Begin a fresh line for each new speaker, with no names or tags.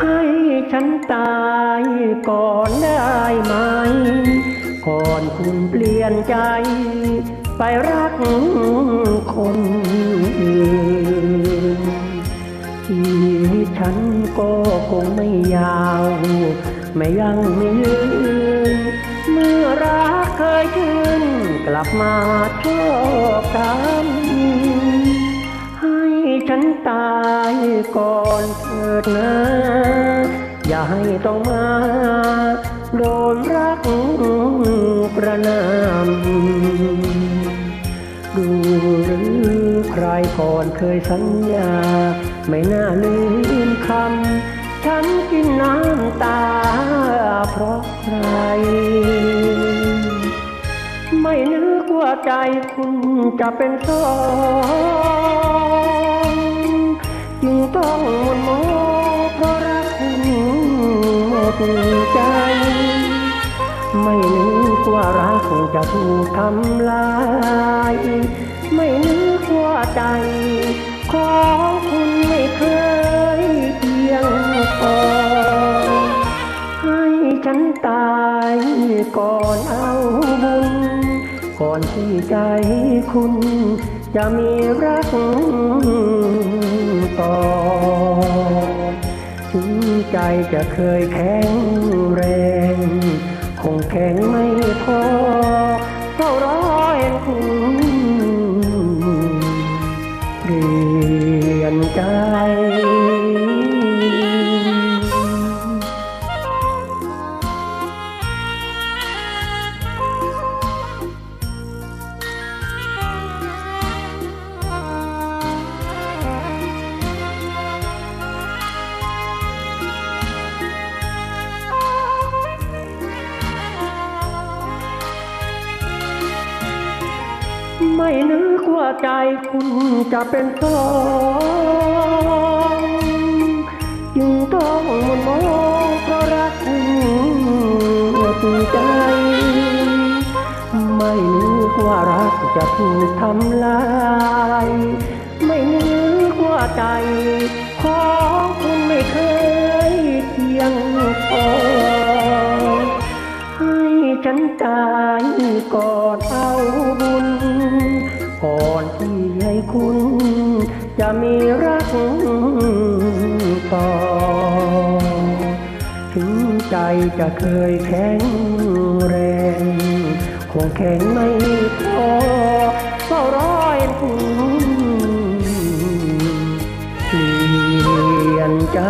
ให้ฉันตายก่อนได้ไหม ก่อนคุณเปลี่ยนใจ ไปรักคนอื่นชีวิตฉันก็คงไม่ยาว ไม่ยังไม่ยืนเมื่อรักเคยชื่นกลับมาชอบกัน ก่อนเถิดนะ อย่าให้ต้องมา โดนรักประนามดูหรือใครก่อนเคยสัญญา ไม่น่าลืมคำฉันกินน้ำตา เพราะใคร ไม่นึกว่าใจคุณจะเป็นสอง จึงต้องมนโมเพราะรักคุณหมดใจ ไม่นึกว่ารักจะถูกทำลาย ไม่นึกว่าใจ ของคุณไม่เคยเพียงพอให้ฉันตายก่อนเอาบุญ ก่อนที่ใจคุณจะมีรัก ต่อ ถึงใจจะเคยแข็งแรง คงแข็งไม่พอ ไม่นึกว่าใจคุณจะเป็นสองจึงต้องมนมองเพราะรักคุณใจ ไม่นึกว่ารักจะถูกทำลาย คุณ จะมีรักต่อ ถึงใจจะเคยแข็งแรง คงแข็งไม่พอเฝ้าร้อยคุณเปลี่ยนใจ